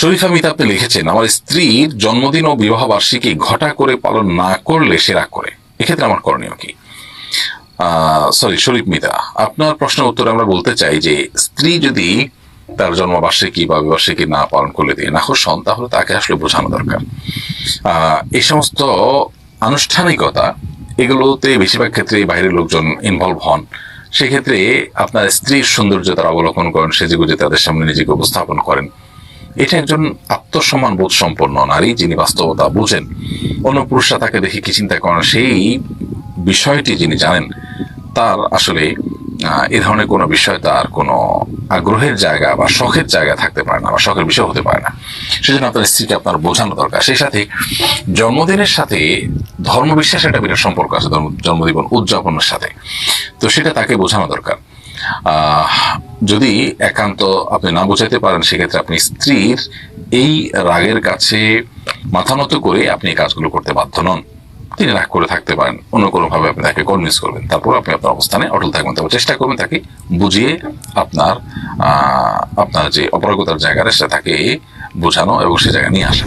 শরীফা মিতা আপনি লিখেছেন, আমার স্ত্রীর জন্মদিন ও বিবাহ বার্ষিকী ঘটা করে পালন না করলে সে রাগ করে। এক্ষেত্রে আমার করণীয় কি? সরি শরীফ মিতা, আপনার প্রশ্নের উত্তরে আমরা বলতে চাই যে, স্ত্রী যদি তার জন্মবার্ষিকী বা বিবার্ষিকী না পালন করলে দিয়ে না হন, তাহলে তাকে আসলে বোঝানো দরকার। এই সমস্ত আনুষ্ঠানিকতা, এগুলোতে বেশিরভাগ ক্ষেত্রে বাইরের লোকজন ইনভলভ হন। সেক্ষেত্রে আপনার স্ত্রীর সৌন্দর্য তারা অবলোকন করেন, সেজেগুজে তাদের সামনে নিজেকে উপস্থাপন করেন। এটা একজন আত্মসম্মান বোধ সম্পন্ন নারী যিনি বাস্তবতা বুঝেন। অন্য পুরুষরা তাকে দেখে কি চিন্তা করেন? সেই বিষয়টি যিনি জানেন, তার আসলে এ ধরনের কোনো বিষয় তার কোনো আগ্রহের জায়গা বা শখের জায়গা থাকতে পারে না বা শখের বিষয় হতে পারে না। সেজন্য আপনার স্ত্রীকে আপনার বোঝানো দরকার। সেই সাথে জন্মদিনের সাথে ধর্মবিশ্বাসের একটা বিরাট সম্পর্ক আছে জন্মদিবন উদযাপনের সাথে। তো সেটা তাকে বোঝানো দরকার। যদি একান্ত আপনি না বোঝাতে পারেন, সেক্ষেত্রে আপনি স্ত্রীর এই রাগের কাছে মাথা নত করে আপনি এই কাজগুলো করতে বাধ্য নন। তিনি রাগ করে থাকতে পারেন অন্য কোনোভাবে আপনি তাকে কনভিন্স করবেন। তারপর আপনি আপনার অবস্থানে অটল থাকবেন। তবে চেষ্টা করবেন তাকে বুঝিয়ে আপনার আপনার যে অপারগতার জায়গাটা, সেটা তাকে বোঝানো এবং সে জায়গায় নিয়ে আসা।